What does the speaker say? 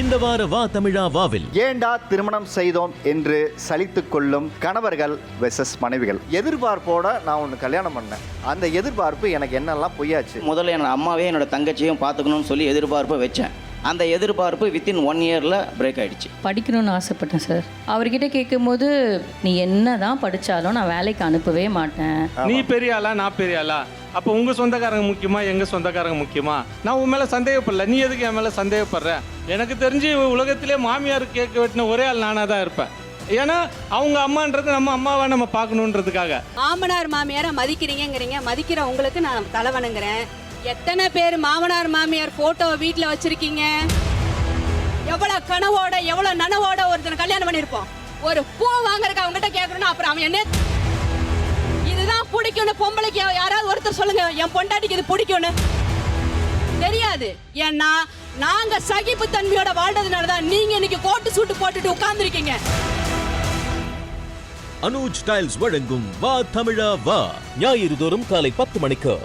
இந்த வார வா தமிழா வாவில். ஏண்டா திருமணம் செய்தோம் என்று சலித்துக் கொள்ளும் கணவர்கள் வெசஸ் மனைவிகள்? எதிர்பார்ப்போட நான் ஒன்று கல்யாணம் பண்ணேன். அந்த எதிர்பார்ப்பு எனக்கு என்னெல்லாம் பொய்யாச்சு? முதல்ல என்னோட அம்மாவே என்னோட தங்கச்சியும் பார்த்துக்கணும்னு சொல்லி எதிர்பார்ப்பை வச்சேன். அந்த எதிர்பார்ப்பு வித்தின் ஒன் இயரில் பிரேக் ஆயிடுச்சு. படிக்கணும்னு ஆசைப்பட்டேன் சார் அவர்கிட்ட கேட்கும்போது நீ என்ன தான் படித்தாலும் நான் வேலைக்கு அனுப்பவே மாட்டேன். நீ பெரிய ஆளா நான் பெரிய ஆளா? அப்போ உங்க சொந்தக்காரங்க முக்கியமா எங்கள் சொந்தக்காரங்க முக்கியமா? நான் உன் மேலே சந்தேகப்படல. நீ எதுக்கு என் மேலே சந்தேகப்படுற? எனக்கு தெரிஞ்சு உலகத்திலே மாமியார் கேட்க வெட்டின ஒரே ஆள் நானாக தான் இருப்பேன். ஏன்னா அவங்க அம்மான்றது நம்ம அம்மாவை நம்ம பார்க்கணுன்றதுக்காக. மாமனார் மாமியாரை மதிக்கிறீங்கங்கிறீங்க. மதிக்கிற உங்களுக்கு நான் தலை வணங்குறேன் எத்தனை பேர் மாமனார் மாமியார் போட்டோ வீட்டில் வச்சிருக்கீங்க? எவ்வளோ கனவோட எவ்வளோ நனவோட ஒருத்தனை கல்யாணம் பண்ணியிருப்போம். ஒரு பூ வாங்குறதுக்கு அவங்ககிட்ட கேட்கணும்னா அப்புறம் அவன் என்ன இதுதான் பிடிக்கும்னு பொம்பளைக்கு யாராவது ஒருத்தர் சொல்லுங்க. என் பொண்டாட்டிக்கு இது பிடிக்கும்னு. தெரியாது. ஏன்னா நாங்க சகிப்பு தன்மையோட வாழ்றதுனால தான் நீங்க இன்னைக்கு கோட்டு சூட்டு போட்டுட்டு உட்கார்ந்துருக்கீங்க. அனுஜ் டைல்ஸ் வழங்கும் வா தமிழா வா. ஞாயிறு தோறும் காலை பத்து மணிக்கு.